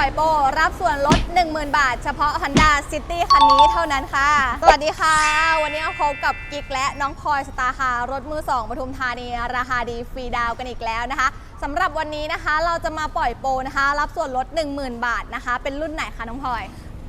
ปล่อยโปรรับส่วนลด 10,000 บาท เฉพาะ Honda City คันนี้เท่านั้นค่ะ สวัสดีค่ะ วันนี้มาพบกับกิ๊กและน้องพลอยสตาร์คารถมือ 2ปทุมธานี ราคาดีฟรีดาวกันอีกแล้วนะคะสำหรับวันนี้นะคะเราจะมาปล่อยโปรนะคะ รับส่วนลด 10,000 บาทนะคะ เป็นรุ่นไหนคะน้องพลอย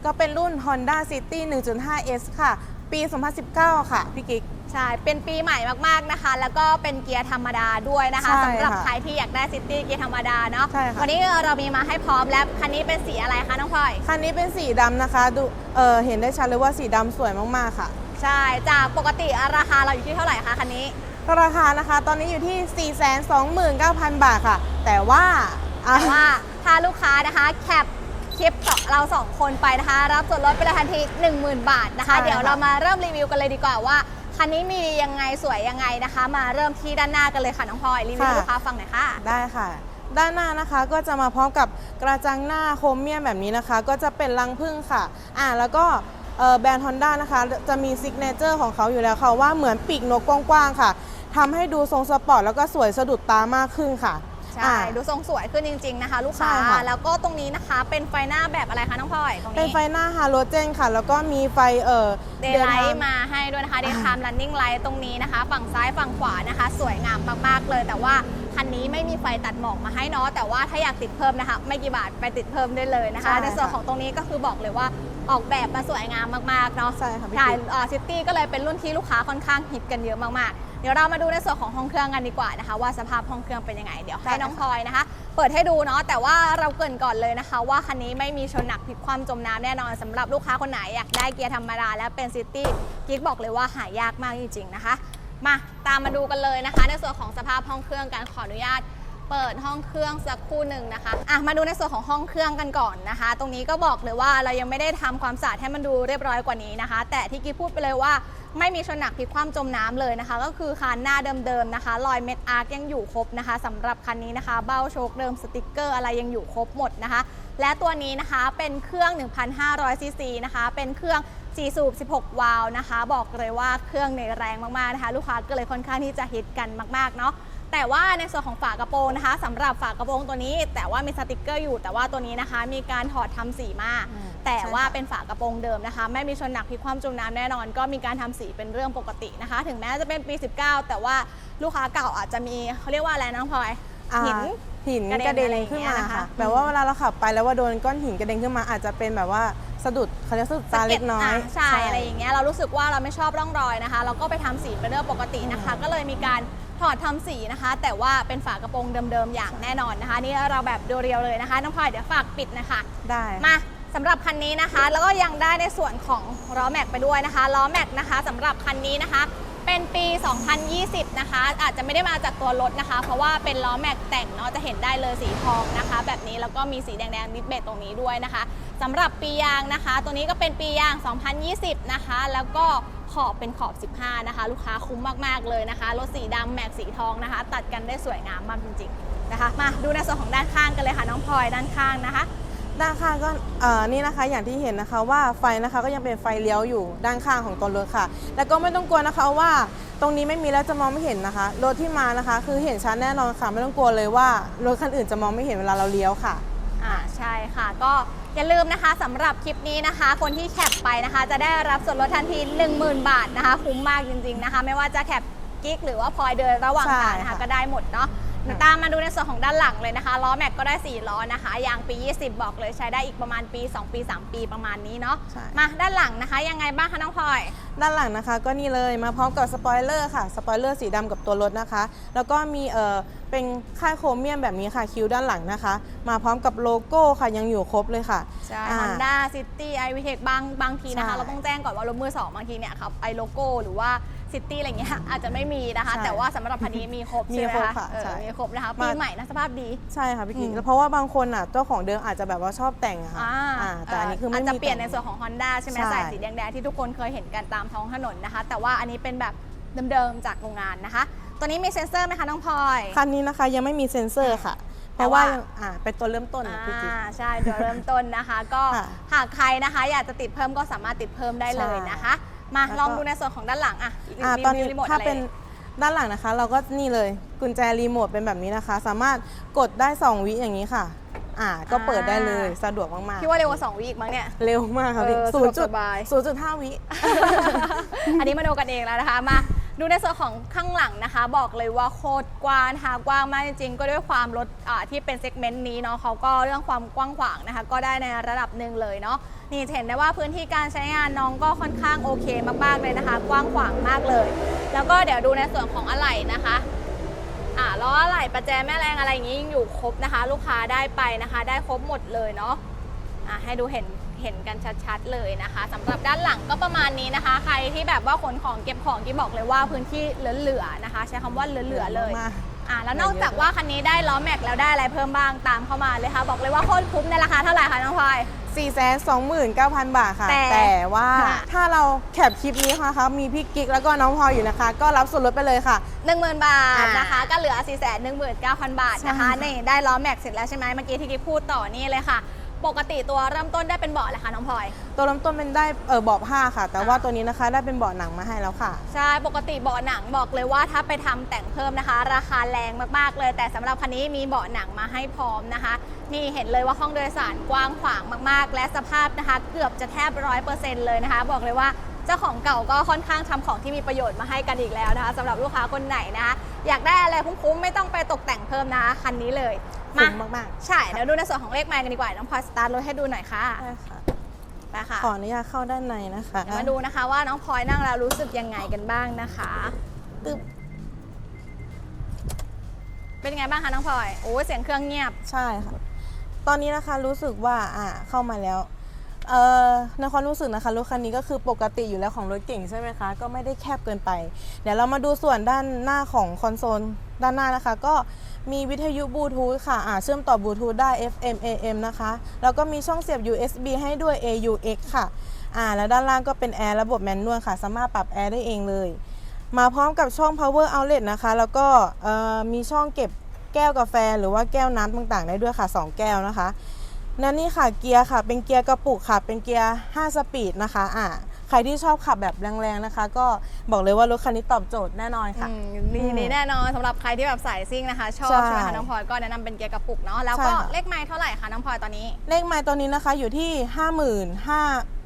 ก็เป็นรุ่น Honda City 1.5S ค่ะ ปี 2019 ค่ะพี่กิ๊ก ใช่ เป็นปีใหม่มากๆนะคะ แล้วก็เป็นเกียร์ธรรมดาด้วยนะคะใช่สำหรับค่ะใครที่อยากได้ซิตี้เกียร์ธรรมดาเนาะ ใช่ค่ะ วันนี้เรามีมาให้พร้อมแล้ว คันนี้เป็นสีอะไรคะน้องพลอย คันนี้เป็นสีดำนะคะดูเออเห็นได้ชัดเลยว่าสีดำสวยมากๆค่ะ ใช่ จากปกติราคาเราอยู่ที่เท่าไหร่คะคันนี้ ราคานะคะ ตอนนี้อยู่ที่ 429,000 บาทค่ะ แต่ว่าอะ แต่ว่าถ้าลูกค้านะคะแคปคลิปต่อเราสองคนไปนะคะ รับส่วนลดไปเลยทันที 10,000 บาทนะคะ ใช่ค่ะเดี๋ยวเรามาเริ่มรีวิวกันเลยดีกว่าว่า คันนี้มีดียังไงสวยยังไงนะคะ มาเริ่มที่ด้านหน้ากันเลยค่ะน้องพลอยรีวิวให้ลูกค้าฟังหน่อยค่ะ ได้ค่ะ ด้านหน้านะคะก็จะมาพร้อมกับกระจังหน้าโครเมียมแบบนี้นะคะ ก็จะเป็นรังผึ้งค่ะ อ่าแล้วก็เอ่อแบรนด์ Honda นะคะ จะมีซิกเนเจอร์ของเขาอยู่แล้วค่ะ ว่าเหมือนปีกนกกว้างๆค่ะทำให้ดูทรงสปอร์ตแล้วก็สวยสะดุดตามากขึ้นค่ะ ใช่ อ่าดูทรงสวยขึ้นจริง ๆนะคะ ลูกค้า ใช่ค่ะ แล้วก็ตรงนี้นะคะเป็นไฟหน้าแบบอะไรคะน้องพลอยตรงเป็นนี้ไฟหน้าฮาโลเจนค่ะ แล้วก็มีไฟเอ่อ เดย์ไล daytime ท์มาให้ด้วยนะคะ Daytime Running Light ตรงนี้นะคะ ฝั่งซ้ายฝั่งขวานะคะ สวยงามมากๆเลย แต่ว่าคันนี้ไม่มีไฟตัดหมอกมาให้เนาะแต่ว่าถ้าอยากติดเพิ่มนะคะ ไม่กี่บาทไปติดเพิ่มได้เลยนะคะ ใช่ค่ะ ในส่วนของตรงนี้ก็คือบอกเลยว่าออกแบบมาสวยงามมากๆเนาะ ใช่ค่ะพี่ใช่กิ๊ก ซิตี้ก็เลยเป็นรุ่นที่ลูกค้าค่อนข้างฮิตกันเยอะมากๆ เดี๋ยวเรามาดูในส่วนของห้องเครื่องกันดีกว่านะคะ ว่าสภาพห้องเครื่องเป็นยังไง เดี๋ยวให้น้องพลอยนะคะ เปิดให้ดูเนาะแต่ว่าเราเกรินก่อนเลยนะคะ ว่าคันนี้ไม่มีชนหนักพลิกคว่ำจมน้ำแน่นอนสำหรับลูกค้าคนไหนอยากได้เกียร์ธรรมดาและเป็นซิตี้กิ๊กบอกเลยว่าหายากมากจริงๆนะคะมาตามมาดูกันเลยนะคะ ในส่วนของสภาพห้องเครื่องกันขออนุญาตเปิดห้องเครื่องสักครู่หนึ่งนะคะอะมาดูในส่วนของห้องเครื่องกันก่อนนะคะ ตรงนี้ก็บอกเลยว่าเรายังไม่ได้ทำความสะอาดให้มันดูเรียบร้อยกว่านี้นะคะ แต่ที่กิ๊บพูดไปเลยว่า ไม่มีชนหนักพลิกคว่ำจมน้ำเลยนะคะ ก็คือคันหน้าเดิมๆนะคะรอยเม็ดอาร์คยังอยู่ครบนะคะสำหรับคันนี้นะคะ เบ้าโชคเดิมสติกเกอร์อะไรยังอยู่ครบหมดนะคะ และตัวนี้นะคะเป็นเครื่อง 1,500ซีซีนะคะ เป็นเครื่อง4สูบ 16 วาล์วนะคะ บอกเลยว่าเครื่องในแรงมากๆนะคะ ลูกค้าก็เลยค่อนข้างที่จะฮิตกันมากๆเนาะ แต่ว่าในส่วนของฝากระโปรงนะคะสำหรับฝากระโปรงตัวนี้ แต่ว่ามีสติกเกอร์อยู่ แต่ว่าตัวนี้นะคะ มีการถอดทำสีมา อืมแต่ใช่ค่ะว่าเป็นฝากระโปรงเดิมนะคะ ไม่มีชนหนักพลิกคว่ำจมน้ำแน่นอน ก็มีการทำสีเป็นเรื่องปกตินะคะ ถึงแม้จะเป็นปี 19 แต่ว่าลูกค้าเก่าอาจจะมีเขาเรียกว่าอะไรนะน้องพลอยอ่าหิน หินกกระระเด็เด็นนอะไรอย่างเงี้ขึ้นยมานะคะค่ะแบบว่าเวลาเราขับไปแล้วว่าโดนก้อนหินกระเด็นขึ้นมาอาจจะเป็นแบบว่าสะดุดเขาเรียกสะดุดตาเล็กน้อยะใช่อะไรอย่างเงี้ยเรารู้สึกว่าเราไม่ชอบร่องรอยนะคะ เราก็ไปทำสีเป็นเรื่องปกตินะคะ ก็เลยมีการ ถอดทำสีนะคะ แต่ว่าเป็นฝากระโปรงเดิมๆอย่างแน่นอนนะคะ นี่เราแบบเรียวๆเลยนะคะน้องพลอยเดี๋ยวฝากปิดนะคะ ได้มาสำหรับคันนี้นะคะ แล้วก็ยังได้ในส่วนของล้อแม็กไปด้วยนะคะล้อแม็กนะคะสำหรับคันนี้นะคะ เป็นปี 2020 นะคะ อาจจะไม่ได้มาจากตัวรถนะคะ เพราะว่าเป็นล้อแม็กแต่งเนาะจะเห็นได้เลยสีทองนะคะ แบบนี้แล้วก็มีสีแดงๆนิดเบตตรงนี้ด้วยนะคะสำหรับปียางนะคะ ตัวนี้ก็เป็นปียาง 2020 นะคะ แล้วก็ ขอบเป็นขอบ 15 นะคะ ลูกค้าคุ้มมากๆเลยนะคะ รถสีดำแม็กสีทองนะคะ ตัดกันได้สวยงามมากจริงๆนะคะ มาดูในส่วนของด้านข้างกันเลยค่ะ น้องพลอยด้านข้างนะคะด้านข้างก็เอ่อนี่นะคะอย่างที่เห็นนะคะว่าไฟนะคะก็ยังเป็นไฟเลี้ยวอยู่ด้านข้างของตัวรถค่ะ แล้วก็ไม่ต้องกลัวนะคะว่าตรงนี้ไม่มีแล้วจะมองไม่เห็นนะคะ รถที่มานะคะ คือเห็นชัดแน่นอนค่ะ ไม่ต้องกลัวเลยว่ารถคันอื่นจะมองไม่เห็นเวลาเราเลี้ยวค่ะ อ่าใช่ค่ะ ก็อย่าลืมนะคะสำหรับคลิปนี้นะคะ คนที่แคปไปนะคะ จะได้รับส่วนลดทันที 10,000 บาทนะคะ คุ้มมากจริงๆนะคะ ไม่ว่าจะแคปกิ๊กหรือว่าพลอยเดินระหว่างทางนะคะ ใช่ค่ะ ก็ได้หมดเนาะ ตามมาดูในส่วนของด้านหลังเลยนะคะล้อแม็กก็ได้ 4 ล้อนะคะยางปี 20 บอกเลยใช้ได้อีกประมาณปี 2 ปี 3 ปีประมาณนี้เนาะใช่ มาด้านหลังนะคะ ยังไงบ้างคะน้องพลอย ด้านหลังนะคะก็นี่เลยมาพร้อมกับสปอยเลอร์ค่ะสปอยเลอร์สีดำกับตัวรถนะคะ แล้วก็มีเออเป็นค่ายโครเมียมแบบนี้ค่ะคิ้วด้านหลังนะคะ มาพร้อมกับโลโก้ค่ะยังอยู่ครบเลยค่ะ ใช่ อ่า Honda City i v t e c h บางบางทีนะคะ ใช่เราต้องแจ้งก่อนว่ารถมือสองบางทีเนี่ยครับไอโลโก้หรือว่า City อะไรเงี้ยอาจจะไม่มีนะคะ ใช่แต่ว่าสำหรับคันนี้มีครบมีใช่ไหมครบคะค่ะเออใช่มีครบนะคะมา ปีใหม่นะสภาพดีใช่ค่ะพี่กิ๊กอืมแล้วเพราะว่าบางคนอะเจ้าของเดิมอาจจะแบบว่าชอบแต่งอะค่ะอ่าอ่าแต่อันนี้คือไม่อาจจะมีเปลี่ยนในแต่ง ส่วนของ Honda ใช่ไหมใช่ใส่สีแดงๆที่ทุกคนเคยเห็นกันตามท้องถนนนะคะ แต่ว่าอันนี้เป็นแบบเดิมๆจากโรงงานนะคะ ตัวนี้มีเซ็นเซอร์ไหมคะน้องพลอย คันนี้นะคะยังไม่มีเซ็นเซอร์ค่ะ เพแต่ราะว่าว่ายังอ่าเป็นตัวเริ่มต้นนะพี่กิ๊ก อ่าใช่เดี๋ยวเริ่มต้นนะคะ ก็ค่ะหากใครนะคะ อยากจะติดเพิ่มก็สามารถติดเพิ่มได้เลยนะคะ มาแล้วก็ ลองดูในส่วนของด้านหลังอะอ่ารีวิวตอนนี้รีโมทถ้าอะไรเป็นด้านหลังนะคะ เราก็นี่เลยกุญแจรีโมทเป็นแบบนี้นะคะ สามารถกดได้ 2 วิอย่างนี้ค่ะ อ่าก็เปิดได้เลยอ่าสะดวกมากๆ พี่ว่าเร็วกว่า2วิอีกมั้งเนี่ย เร็วมากค่ะพี่เออศูนย์จุสะดดวกสบาย ศูนย์จุดห้าวิ อันนี้มาดูกันเองแล้วนะคะ มา ดูในส่วนของข้างหลังนะคะ บอกเลยว่าโคตรกว้างนะคะกว้างมากจริงๆ ก็ด้วยความรถที่เป็นเซกเมนต์นี้เนาะเขาก็เรื่องความกว้างขวางนะคะ ก็ได้ในระดับหนึ่งเลยเนาะนี่เห็นได้ว่าพื้นที่การใช้งานน้องก็ค่อนข้างโอเคมากๆเลยนะคะ กว้างขวางมากเลย แล้วก็เดี๋ยวดูในส่วนของอะไหล่นะคะอ่าล้ออะไหล่ประแจแม่แรงอะไรอย่างนี้ยังอยู่ครบนะคะ ลูกค้าได้ไปนะคะ ได้ครบหมดเลยเนาะอ่าให้ดูเห็น เห็นกันชัดๆเลยนะคะสำหรับด้านหลังก็ประมาณนี้นะคะ ใครที่แบบว่าขนของเก็บของที่บอกเลยว่าพื้นที่เหลือๆนะคะ ใช้คำว่าเหลือๆเลยมากอ่าแล้วนอกจากว่าคันนี้ได้ล้อแม็กแล้วได้อะไรเพิ่มบ้างตามเข้ามาเลยค่ะ บอกเลยว่าโคตรคุ้มในราคาเท่าไหร่คะน้องพลอย4 2 9 0 0 0 บาทค่ะ แต่แต่ว่าค่ะถ้าเราแคปคลิปนี้นะคะมีพี่กิ๊กแล้วก็น้องพลอยอยู่นะคะ ก็รับส่วนลดไปเลยค่ะ 10,000 บาทอ่านนะคะ ก็เหลือ 4 1 9 0 0 0 บาทนะคะใช่ค่ะนี่ได้ล้อแม็กเสร็จแล้วใช่ไหมเมื่อกี้ที่กิ๊กพูดต่อนี่เลยค่ะ ปกติตัวเริ่มต้นได้เป็นเบาะเลยค่ะน้องพลอย ตัวเริ่มต้นเป็นได้เออเบาะผ้าค่ะ แต่ว่าตัวนี้นะคะได้เป็นเบาะหนังมาให้แล้วค่ะ ใช่ปกติเบาะหนังบอกเลยว่าถ้าไปทำแต่งเพิ่มนะคะ ราคาแรงมากๆเลย แต่สำหรับคันนี้มีเบาะหนังมาให้พร้อมนะคะ นี่เห็นเลยว่าห้องโดยสารกว้างขวางมากๆ และสภาพนะคะ เกือบจะแทบร้อยเปอร์เซ็นต์เลยนะคะ บอกเลยว่าเจ้าของเก่าก็ค่อนข้างทำของที่มีประโยชน์มาให้กันอีกแล้วนะคะสำหรับลูกค้าคนไหนนะคะอยากได้อะไรคุ้มๆไม่ต้องไปตกแต่งเพิ่มนะคะคันนี้เลย คุ้มมากๆใช่ เดี๋ยวดูในส่วนของเลขไมล์กันดีกว่าน้องพลอยสตาร์ทรถให้ดูหน่อยค่ะได้ค่ะไปค่ะขออนุญาตเข้าด้านในนะคะเดี๋ยวมาดูนะคะว่าน้องพลอยนั่งแล้วรู้สึกยังไงกันบ้างนะคะตึ๊บเป็นไงบ้างคะน้องพลอยโอ้ยเสียงเครื่องเงียบใช่ค่ะ ตอนนี้นะคะรู้สึกว่าอ่าเข้ามาแล้วเอ่อในความรู้สึกนะคะรถคันนี้ก็คือปกติอยู่แล้วของรถเก่งใช่ไหมคะ ก็ไม่ได้แคบเกินไป เดี๋ยวเรามาดูส่วนด้านหน้าของคอนโซลด้านหน้านะคะ ก็ มีวิทยุบลูทูธค่ะอ่าเชื่อมต่อบลูทูธได้ FM AM นะคะ แล้วก็มีช่องเสียบ USB ให้ด้วย AUX ค่ะอ่าแล้วด้านล่างก็เป็นแอร์ระบบแมนนวลค่ะ สามารถปรับแอร์ได้เองเลย มาพร้อมกับช่อง power outlet นะคะ แล้วก็มีช่องเก็บแก้วกาแฟหรือว่าแก้วน้ำต่างๆ ได้ด้วยค่ะ 2 แก้วนะคะ นั่นนี่ค่ะเกียร์ค่ะ เป็นเกียร์กระปุกค่ะ เป็นเกียร์ 5 สปีดนะคะอ่าใครที่ชอบขับแบบแรงๆนะคะ ก็บอกเลยว่ารถคันนี้ตอบโจทย์แน่นอนค่ะ อืมดีดีแน่นอนสำหรับใครที่แบบสายซิ่งนะคะ ชอบใช่ใช่ไหมคะน้องพลอยก็แนะนำเป็นเกียร์กระปุกเนาะแล้วก็ใช่ค่ะ เลขไมล์เท่าไหร่คะน้องพลอยตอนนี้ เลขไมล์ตัวนี้นะคะอยู่ที่ 55,000เออห้าหมื่นห้าพัน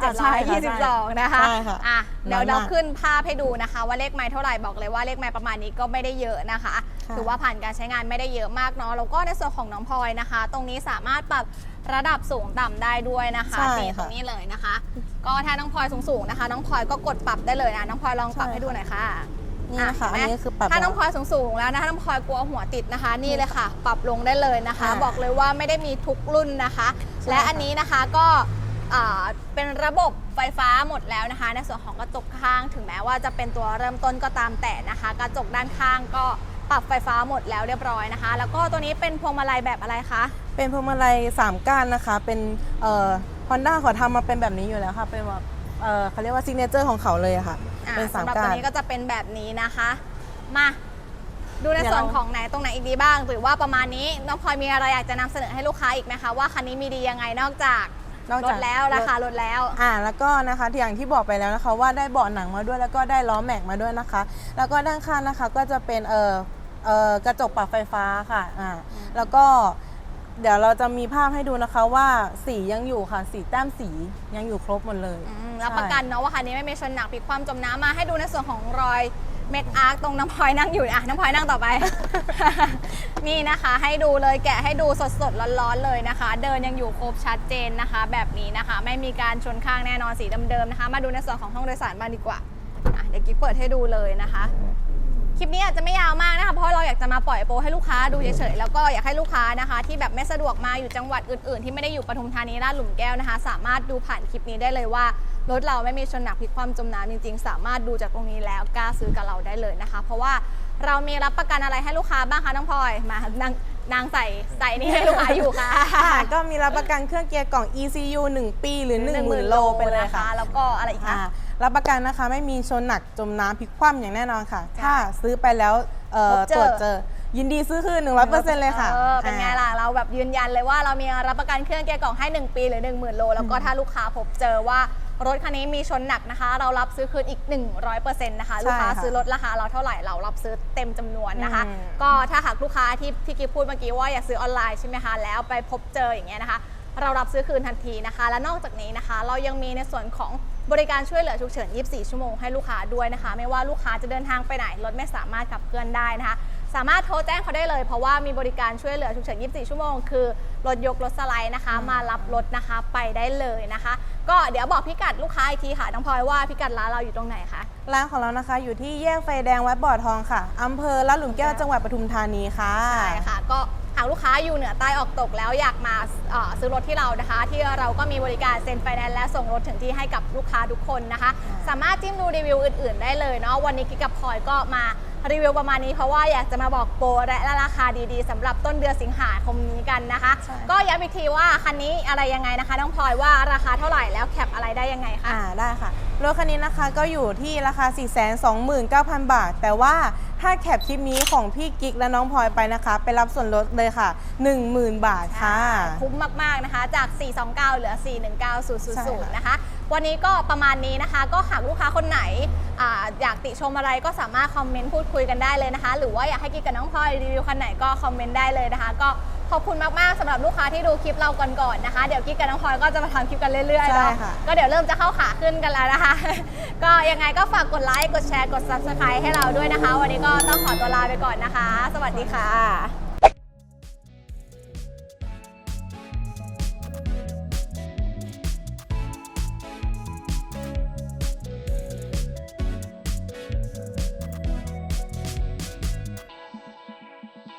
เจ็ดใช่ร้อยค่ะยี่สิบสองนะคะใช่ค่ะอะเดี๋ยวน้อยมากเราขึ้นภาพให้ดูนะคะ ว่าเลขไมล์เท่าไหร่บอกเลยว่าเลขไมล์ประมาณนี้ก็ไม่ได้เยอะนะคะ ค่ะถือว่าผ่านการใช้งานไม่ได้เยอะมากเนาะแล้วก็ในส่วนของน้องพลอยนะคะ ตรงนี้สามารถปรับระดับสูงต่ำได้ด้วยนะคะใช่นี่ตค่ะรงนี้เลยนะคะ ก็ถ้าน้องพลอยสูงๆนะคะ น้องพลอยก็กดปรับได้เลยนะน้องพลอยลองปรับใช่ให้ดูหน่อยค่ะ นี่นะคะ อ่อันนี้คือปรับถ้าน้องพลแล้วอยสูงๆแล้วนะถ้าน้องพลอยกลัวหัวติดนะคะ นี่เลยค่ะ ปรับลงได้เลยนะคะ ค่ะบอกเลยว่าไม่ได้มีทุกรุ่นนะคะ ใช่และค่ะอันนี้นะคะก็ อ่าเป็นระบบไฟฟ้าหมดแล้วนะคะ ในส่วนของกระจกข้างถึงแม้ว่าจะเป็นตัวเริ่มต้นก็ตามแต่นะคะ กระจกด้านข้างก็ปรับไฟฟ้าหมดแล้วเรียบร้อยนะคะ แล้วก็ตัวนี้เป็นพวงมาลัยแบบอะไรคะเป็นพวงมาลัย3ก้านนะคะ เป็นเอ่อฮอนด้าเขาทำมาเป็นแบบนี้อยู่แล้วค่ะ เป็นแบบเอ่อเขาเรียกว่าซิกเนเจอร์ของเขาเลยอะค่ะ อ่าเป็นสามสำหรับก้าตัวนนี้ก็จะเป็นแบบนี้นะคะ มาดูในเดี๋ยวส่วนเรา ของไหนตรงไหนอีกดีบ้าง หรือว่าประมาณนี้น้องพลอยมีอะไรอยากจะนำเสนอให้ลูกค้าอีกไหมคะว่าคันนี้มีดียังไงนอกจาก นอกลจาดกแล้วราคาลดแล้ว อ่าแล้วก็นะคะที่อย่างที่บอกไปแล้วนะคะ ว่าได้เบาะหนังมาด้วยแล้วก็ได้ล้อแม็กมาด้วยนะคะ แล้วก็ด้านข้างนะคะก็จะเป็นเอ่อเอ่อกระจกปรับไฟฟ้าค่ะอ่าแล้วก็เดี๋ยวเราจะมีภาพให้ดูนะคะว่าสียังอยู่ค่ะสีแต้มสียังอยู่ครบหมดเลย อืมรับประกันเนาะว่าคันนี้ไม่มีชนหนักพลิกความจมน้ำมาให้ดูในส่วนของรอย เมคอาร์คตรงน้ำพลอยนั่งอยู่อะน้ำพลอยนั่งต่อไป นี่นะคะให้ดูเลยแกะให้ดูสดๆร้อนๆเลยนะคะ เดินยังอยู่ครบชัดเจนนะคะ แบบนี้นะคะ ไม่มีการชนข้างแน่นอนสีเดิมๆนะคะ มาดูในส่วนของห้องโดยสารบ้างดีกว่าอะเดี๋ยวกิ๊บเปิดให้ดูเลยนะคะ คลิปนี้อาจจะไม่ยาวมากนะคะเพราะเราอยากจะมาปล่อยโปรให้ลูกค้าดูเฉยๆแล้วก็อยากให้ลูกค้านะคะ ที่แบบไม่สะดวกมาอยู่จังหวัดอื่นๆ ที่ไม่ได้อยู่ปทุมธานีลาดหลุมแก้วนะคะ สามารถดูผ่านคลิปนี้ได้เลยว่ารถเราไม่มีชนหนักพลิกความจมน้ำจริงๆ สามารถดูจากตรงนี้แล้วกล้าซื้อกับเราได้เลยนะคะ เพราะว่าเรามีรับประกันอะไรให้ลูกค้าบ้างคะน้องพลอยมานางนางใส่ใส่นี่ให้ลูกค้าอยู่ค่ะ ค่ะก็มีรับประกันเครื่องเกียร์กล่อง ECU 1 ปีหรือ 10,000 โลไปเลยค่ะ แล้วก็อะไรอีกคะอ่า รับประกันนะคะ ไม่มีชนหนักจมน้ำพลิกคว่ำอย่างแน่นอนค่ะ ถ้าซื้อไปแล้วเอ่อพบเจอ ตรวจเจอ ยินดีซื้อคืน100%เลยค่ะเออเป็นไงล่ะ เราแบบยืนยันเลยว่าเรามีรับประกันเครื่องเกียร์กล่องให้ 1 ปีหรือ 1 0,000 โล แล้วก็ถ้าลูกค้าพบเจอว่ารถคันนี้มีชนหนักนะคะ เรารับซื้อคืนอีก 100%นะคะ ใช่ลูกค้าค่ะซื้อรถราคาเราเท่าไหร่เรารับซื้อเต็มจำนวนนะคะ อืม ก็ถ้าหากลูกค้าที่ที่กิ๊บพูดเมื่อกี้ว่าอยากซื้อออนไลน์ใช่ไหมคะ แล้วไปพบเจออย่างเงี้ยนะคะ เรารับซื้อคืนทันทีนะคะ และนอกจากนี้นะคะ เรายังมีในส่วนของ บริการช่วยเหลือฉุกเฉิน 24 ชั่วโมงให้ลูกค้าด้วยนะคะ ไม่ว่าลูกค้าจะเดินทางไปไหน รถไม่สามารถขับเคลื่อนได้นะคะ สามารถโทรแจ้งเขาได้เลย เพราะว่ามีบริการช่วยเหลือฉุกเฉิน 24 ชั่วโมง คือรถยกรถสไลด์นะคะ มารับรถนะคะไปได้เลยนะคะ ก็เดี๋ยวบอกพิกัดลูกค้าอีกทีค่ะน้องพลอยว่าพิกัดร้านเราอยู่ตรงไหนคะ ร้านของเรานะคะ อยู่ที่แยกไฟแดงวัดบ่อทองค่ะอำเภอลาดหลุมแก้วจังหวัดปทุมธานีค่ะ ใช่ค่ะ ก็ หากลูกค้าอยู่เหนือใต้ออกตกแล้วอยากมาเอ่อซื้อรถที่เรานะคะ ที่เราก็มีบริการเซ็นไฟแนนซ์และส่งรถถึงที่ให้กับลูกค้าทุกคนนะคะ สามารถจิ้มดูรีวิวอื่น ๆ ได้เลยเนาะวันนี้กิ๊กกับพลอยก็มารีวิวประมาณนี้เพราะว่าอยากจะมาบอกโปรและราคาดีๆสำหรับต้นเดือนสิงหาคมนี้กันนะคะใช่ก็ย้ำอีกทีว่าคันนี้อะไรยังไงนะคะน้องพลอยว่าราคาเท่าไหร่แล้วแคปอะไรได้ยังไงคะอ่าได้ค่ะรถคันนี้นะคะก็อยู่ที่ราคา 429,000 บาท แต่ว่า ถ้าแคปคลิปนี้ของพี่กิ๊กและน้องพลอยไปนะคะ ไปรับส่วนลดเลยค่ะ 10,000 บาทค่ะ คุ้มมาก ๆ นะคะ จาก 429 เหลือใช่ค่ะ419,000 นะคะ วันนี้ก็ประมาณนี้นะคะ ก็หากลูกค้าคนไหนอาอยากติชมอะไรก็สามารถคอมเมนต์พูดคุยกันได้เลยนะคะ หรือว่าอยากให้กิ๊กกับน้องพลอยรีวิวคันไหนก็คอมเมนต์ได้เลยนะคะ ก็ขอบคุณมาก ๆสำหรับลูกค้าที่ดูคลิปเราก่อนๆนะคะ เดี๋ยวกิ๊กกับน้องพลอยก็จะมาทำคลิปกันเรื่อยๆเนาะใช่ค่ะก็เดี๋ยวเริ่มจะเข้าขาขึ้นกันแล้วนะคะ ก็ยังไงก็ฝากกดไลค์ กดแชร์ กด subscribe ให้เราด้วยนะคะ วันนี้ก็ต้องขอตัวลาไปก่อนนะคะ สวัสดีค่ะ